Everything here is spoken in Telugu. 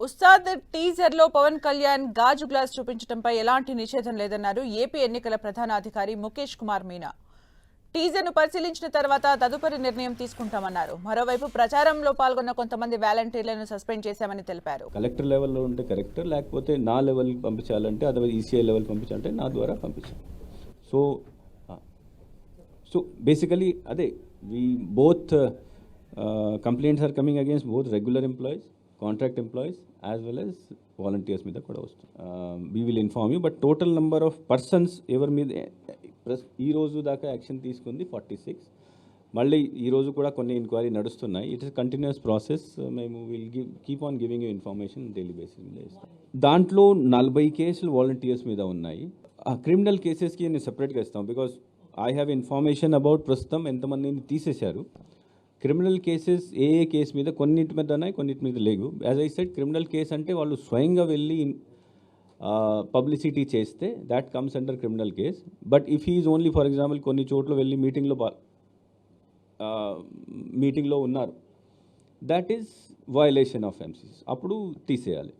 ఉస్తాద్ టీజర్లో పవన్ కళ్యాణ్ గాజు గ్లాస్ చూపించడంపై ఎలాంటి నిషేధం లేదన్నారు ఏపీ ఎన్నికల ప్రధాన అధికారి ముఖేష్ కుమార్ మీనా. టీజర్ను పరిశీలించిన తర్వాత తదుపరి నిర్ణయం తీసుకుంటామన్నారు. మరోవైపు ప్రచారంలో పాల్గొన్న కొంతమంది వాలంటీర్లను సస్పెండ్ చేశామని తెలిపారు. కలెక్టర్ లెవెల్లో ఉంటే కరెక్టర్ లేకపోతే నా లెవెల్ పంపించాలంటే అదే ఈసీఐ లెవెల్ పంపించాలంటే నా ద్వారా పంపించాను సో సో బేసికలీ అదే we both complaints are coming against both regular employees contract employees as well as volunteers మీద కూడా వస్తుంది. We will inform you but total number of persons ఎవరి మీద eh, ఈ రోజు దాకా యాక్షన్ తీసుకుంది ఫార్టీ సిక్స్ మళ్ళీ ఈ రోజు కూడా కొన్ని ఎంక్వైరీ నడుస్తున్నాయి. ఇట్ ఇస్ కంటిన్యూస్ ప్రాసెస్ మేము will give keep on giving you information daily basis మీద ఇస్తాం దాంట్లో నలభై కేసులు వాలంటీర్స్ మీద ఉన్నాయి. ఆ క్రిమినల్ కేసెస్కి నేను సెపరేట్గా ఇస్తాం because I have information about ప్రస్తుతం ఎంతమందిని తీసేశారు. క్రిమినల్ కేసెస్ ఏ ఏ కేసు మీద కొన్నిటి మీద ఉన్నాయి కొన్నిటి మీద లేవు. As I said criminal case అంటే వాళ్ళు స్వయంగా వెళ్ళి పబ్లిసిటీ చేస్తే that comes under criminal case but if is only for example కొన్ని చోట్ల వెళ్ళి మీటింగ్లో మీటింగ్లో ఉన్నారు that is violation of MCs అప్పుడు తీసేయాలి.